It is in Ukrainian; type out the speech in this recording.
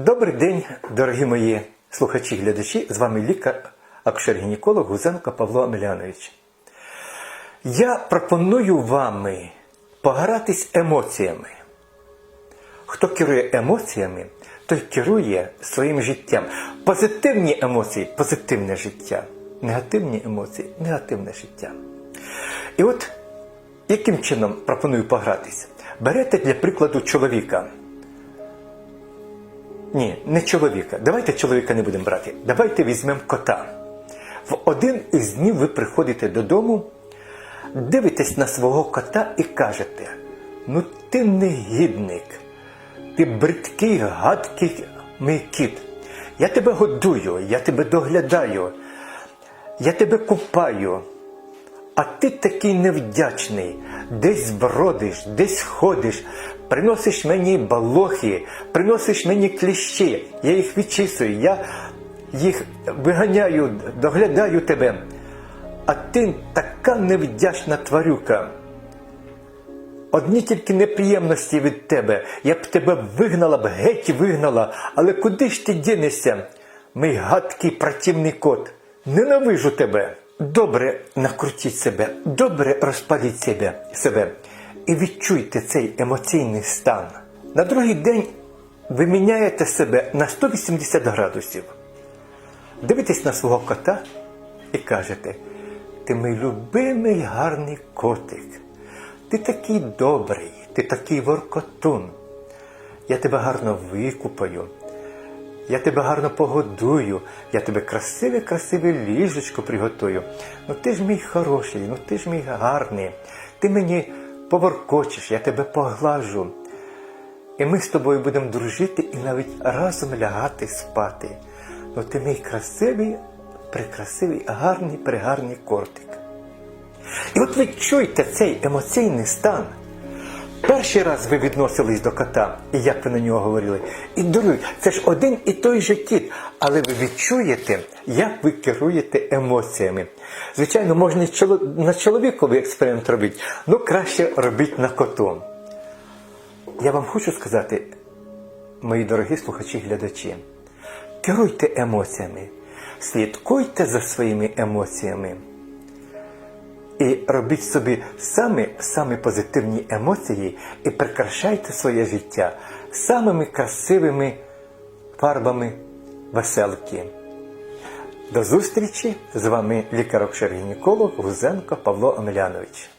Добрий день, дорогі мої слухачі і глядачі. З вами лікар акушер-гінеколог Гузенко Павло Амелянович. Я пропоную вам погратись емоціями. Хто керує емоціями, той керує своїм життям. Позитивні емоції позитивне життя. Негативні емоції негативне життя. І от яким чином пропоную погратись? Берете для прикладу чоловіка. Ні, не чоловіка. Давайте чоловіка не будемо брати. Давайте візьмемо кота. В один із днів ви приходите додому, дивитесь на свого кота і кажете: ну ти негідник, ти бридкий, гадкий мій кіт. Я тебе годую, я тебе доглядаю, я тебе купаю. А ти такий невдячний, десь бродиш, десь ходиш, приносиш мені балохи, приносиш мені кліщі, я їх відчисую, я їх виганяю, доглядаю тебе. А ти така невдячна тварюка. Одні тільки неприємності від тебе. Я б тебе вигнала б, геть вигнала, але куди ж ти дінешся, мій гадкий противний кот? Ненавижу тебе. Добре накрутіть себе, добре розпаліть себе, себе і відчуйте цей емоційний стан. На другий день ви міняєте себе на 180 градусів. Дивитесь на свого кота і кажете: ти мій любимий гарний котик. Ти такий добрий, ти такий воркотун. Я тебе гарно викупаю, я тебе гарно погодую, я тебе красиве, красиве ліжечко приготую. Ну ти ж мій хороший, ну ти ж мій гарний, ти мені поворкочеш, я тебе поглажу. І ми з тобою будемо дружити і навіть разом лягати спати. Ну ти мій красивий, прекрасивий, гарний, пригарний кортик. І от ви чуєте цей емоційний стан. Перший раз ви відносились до кота, і як ви на нього говорили, і другий, це ж один і той же кіт, але ви відчуєте, як ви керуєте емоціями. Звичайно, можна на чоловіковий експеримент робити, ну краще робіть на коту. Я вам хочу сказати, мої дорогі слухачі глядачі, керуйте емоціями, слідкуйте за своїми емоціями. І робіть собі самі самі позитивні емоції і прикрашайте своє життя самими красивими фарбами веселки. До зустрічі з вами лікар-гінеколог Гузенко Павло Омелянович.